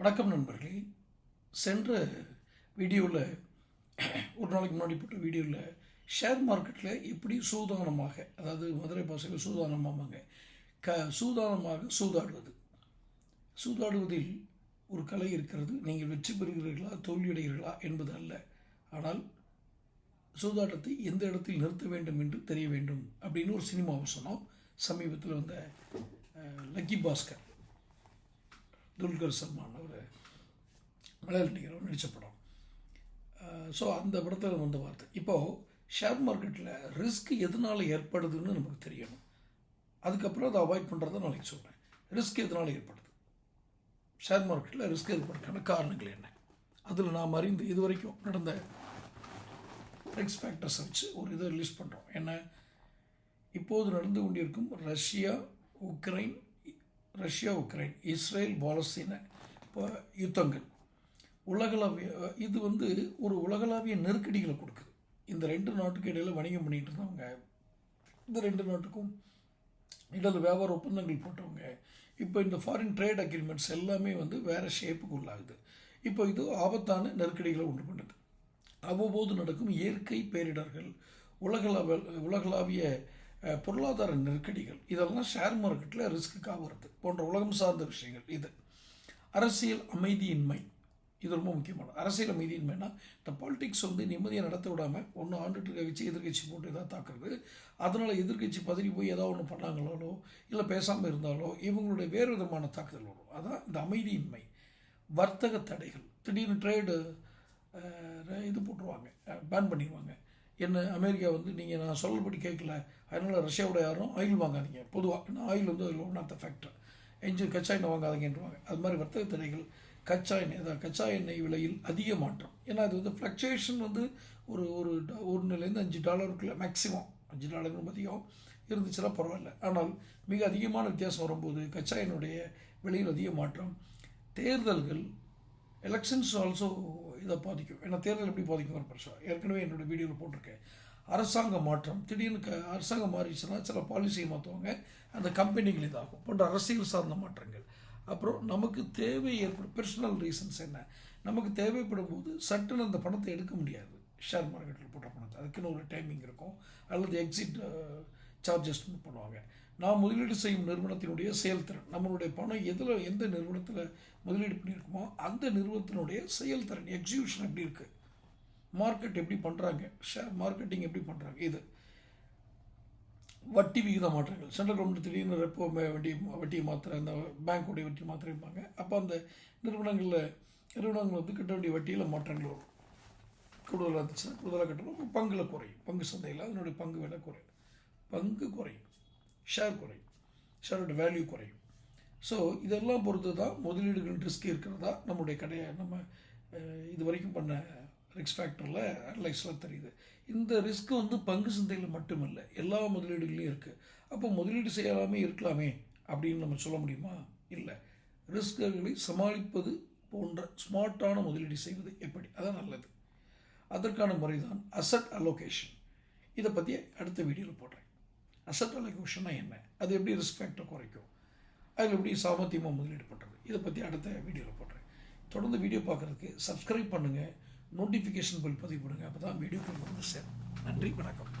வணக்கம் நண்பர்களே. சென்ற வீடியோவில் ஒரு நாளைக்கு முன்னாடி போட்ட வீடியோவில் ஷேர் மார்க்கெட்டில் எப்படி சூதானமாக அதாவது மதுரை பாஷையில் சூதானமாமாங்க க சூதானமாக சூதாடுவது. சூதாடுவதில் ஒரு கலை இருக்கிறது. நீங்கள் வெற்றி பெறுகிறீர்களா தோல்வியடைகிறீர்களா என்பது அல்ல. ஆனால் சூதாட்டத்தை எந்த இடத்தில் நிறுத்த வேண்டும் என்று தெரிய வேண்டும் அப்படின்னு ஒரு சினிமாவை சொன்னோம். சமீபத்தில் வந்த லக்கி பாஸ்கர். துல்கர் சல்மான் அவர் மலையாள நடிகர் நடித்த படம் ஸோ அந்த படத்தில் வந்த வார்த்தை இப்போது ஷேர் மார்க்கெட்டில் ரிஸ்க் எதனால் ஏற்படுதுன்னு நமக்கு தெரியணும். அதுக்கப்புறம் அதை அவாய்ட் பண்ணுறதை நாளைக்கு சொல்கிறேன் ரிஸ்க் எதனால் ஏற்படுது? ஷேர் மார்க்கெட்டில் ரிஸ்க் ஏற்படுறதுக்கான காரணங்கள் என்ன? அதில் நாம் அறிந்து இது வரைக்கும் நடந்த ரிக்ஸ் ஃபேக்டர்ஸை வச்சு ஒரு இதை ரிலீஸ் பண்ணுறோம் என்ன? இப்போது நடந்து கொண்டிருக்கும் Russia Ukraine Russia Ukraine Israel பாலஸ்தீன இப்போ யுத்தங்கள். உலகளாவிய இது வந்து ஒரு உலகளாவிய நெருக்கடிகளை கொடுக்குது. இந்த ரெண்டு நாட்டுக்கு இடையில் வணிகம் பண்ணிட்டு இருந்தவங்க இந்த ரெண்டு நாட்டுக்கும் இடது வியாபார ஒப்பந்தங்கள் போட்டவங்க இப்போ இந்த ஃபாரின் ட்ரேட் அக்ரிமெண்ட்ஸ் எல்லாமே வந்து வேறு ஷேப்புக்கு உள்ளாகுது. இப்போ இது ஆபத்தான நெருக்கடிகளை உண்டு பண்ணுது. அவ்வப்போது நடக்கும் இயற்கை பேரிடர்கள் உலகளவ உலகளாவிய பொருளாதார நெருக்கடிகள் இதெல்லாம் ஷேர் மார்க்கெட்டில் ரிஸ்க்குக்காக வருது. போன்ற உலகம் சார்ந்த விஷயங்கள் இது. அரசியல் அமைதியின்மை இது ரொம்ப முக்கியமான அரசியல் அமைதியின்மைனா இந்த பாலிடிக்ஸ் வந்து நிம்மதியை நடத்த விடாமல் ஒன்று ஆண்டுட்டு இருக்க வச்சு எதிர்க்கட்சி போட்டு ஏதாவது தாக்குறது. அதனால் எதிர்க்கட்சி பதறி போய் ஏதாவது ஒன்று பண்ணாங்களோ இல்லை பேசாமல் இருந்தாலோ இவங்களுடைய வேறு விதமான தாக்குதல் வரும். அதான் இந்த அமைதியின்மை. வர்த்தக தடைகள். திடீர்னு ட்ரேடு இது போட்டுருவாங்க பேன் பண்ணிடுவாங்க என்ன அமெரிக்கா வந்து நீங்கள் நான் சொல்லபடி கேட்கல. அதனால் ரஷ்யாவோட யாரும் ஆயில் வாங்காதீங்க. பொதுவாக ஏன்னா ஆயில் வந்து அதில் one of the factor engine கச்சா எண்ணெய் வாங்காதீங்கன்றாங்க அது மாதிரி வர்த்தக தடைகள் கச்சா எண்ணெய் அதாவது கச்சா எண்ணெய் விலையில் அதிக மாற்றம். ஏன்னா அது வந்து ஃப்ளக்சுவேஷன் வந்து ஒரு ஒரு ட- ஒன்றுலேருந்து அஞ்சு டாலருக்குள்ள மேக்ஸிமம் அஞ்சு டாலருக்கு அதிகம் இருந்துச்சுன்னா பரவாயில்ல. ஆனால் மிக அதிகமான வித்தியாசம் வரும்போது கச்சா எண்ணெயுடைய விலையில் அதிக மாற்றம். தேர்தல்கள் எலெக்ஷன்ஸ் ஆல்சோ இதை பாதிக்கும். ஏன்னா தேர்தல் எப்படி பாதிக்கும் ஒரு பிரச்சனை ஏற்கனவே என்னோட வீடியோவில் போட்டிருக்கேன். அரசாங்க மாற்றம். திடீர்னு க அரசாங்கம் மாறிச்சுன்னா சில பாலிசியை மாற்றுவாங்க அந்த கம்பெனிகள் இதாகும். போன்ற அரசியல் சார்ந்த மாற்றங்கள். அப்புறம் நமக்கு தேவை ஏற்படும் பர்சனல் ரீசன்ஸ் என்ன? நமக்கு தேவைப்படும் போது சட்டுன்னு அந்த பணத்தை எடுக்க முடியாது. ஷேர் மார்க்கெட்டில் போட்ட பணத்தை. அதுக்குன்னு ஒரு டைமிங் இருக்கும். அல்லது எக்ஸிட் சார்ஜஸ் பண்ணுவாங்க. நாம் முதலீடு செய்யும் நிறுவனத்தினுடைய செயல்திறன் நம்மளுடைய பணம் எதில் எந்த நிறுவனத்தில் முதலீடு பண்ணியிருக்கோமோ அந்த நிறுவனத்தினுடைய செயல்திறன் எக்ஸிபிஷன் எப்படி இருக்குது மார்க்கெட் எப்படி பண்ணுறாங்க ஷேர் மார்க்கெட்டிங் எப்படி பண்ணுறாங்க இது. வட்டி விகித மாற்றங்கள். சென்ட்ரல் கவர்மெண்ட் திடீர்னு ரெப்போ வட்டி வட்டி வட்டியை மாத்திர அந்த பேங்க்குடைய வட்டி மாத்திரைப்பாங்க அப்போ அந்த நிறுவனங்களில் நிறுவனங்கள் வந்து கட்ட வேண்டிய வட்டியில் மாற்றங்கள் வரும். கூடுதலாக இருந்துச்சுன்னா கூடுதலாக கட்டணும். பங்கில் குறையும். பங்கு சந்தையில் அதனுடைய பங்கு விலை குறையும். பங்கு குறையும் ஷேர் குறையும் ஷேரோட வேல்யூ குறையும். ஸோ இதெல்லாம் பொறுத்து தான் முதலீடுகள் ரிஸ்க் இருக்கிறதா நம்முடைய கடையை நம்ம இது வரைக்கும் பண்ண ரிஸ்க் ஃபேக்டரில் அனலைஸ்லாம் தெரியுது. இந்த ரிஸ்க் வந்து பங்கு சந்தையில் மட்டுமல்ல எல்லா முதலீடுகளையும் இருக்குது அப்போ முதலீடு செய்யலாமே இருக்கலாமே அப்படின்னு நம்ம சொல்ல முடியுமா? இல்லை. ரிஸ்க்குகளை சமாளிப்பது போன்ற ஸ்மார்ட்டான முதலீடு செய்வது எப்படி? அதான் நல்லது. அதற்கான முறை தான் அசட் அலோகேஷன் இதை பற்றி அடுத்த வீடியோவில் போடுறேன். அசட் அலோகேஷன்னா என்ன? அது எப்படி ரிஸ்க் ஃபேக்டர் குறைக்கும்? அதில் எப்படி சாமர்த்தியமாக முதலீடு பண்ணுறது இதை பற்றி அடுத்த வீடியோவில் போடுறேன். தொடர்ந்து வீடியோ பார்க்குறதுக்கு சப்ஸ்கிரைப் பண்ணுங்கள் நோட்டிஃபிகேஷன் பில் பதிவு பண்ணுங்கள் அப்போ தான் வீடியோக்கள் வந்து சேரும். நன்றி வணக்கம்.